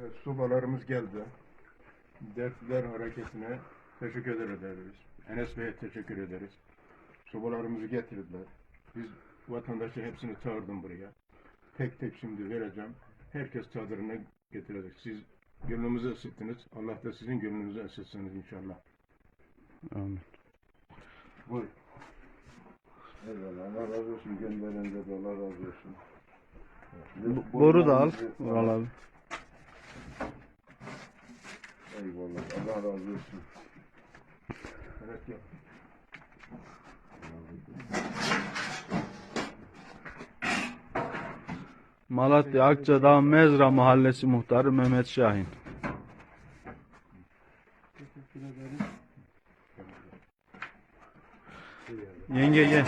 Evet, subalarımız geldi. Dertliler hareketine teşekkür ederiz. Enes Bey'e teşekkür ederiz. Subalarımızı getirdiler. Biz vatandaşı hepsini çağırdım buraya. Tek tek şimdi vereceğim. Herkes çadırına getirecek. Siz gönlümüzü ısıttınız. Allah da sizin gönlünüzü ısıtsın inşallah. Amin. Buyur. Eyvallah. Allah razı olsun. Gönderende de Allah razı olsun. Boru da al. Vural abi. Eyvallah. Allah razı olsun. Evet yok. Malatya Akçadağ Mezra Mahallesi Muhtarı Mehmet Şahin. Yenge gel.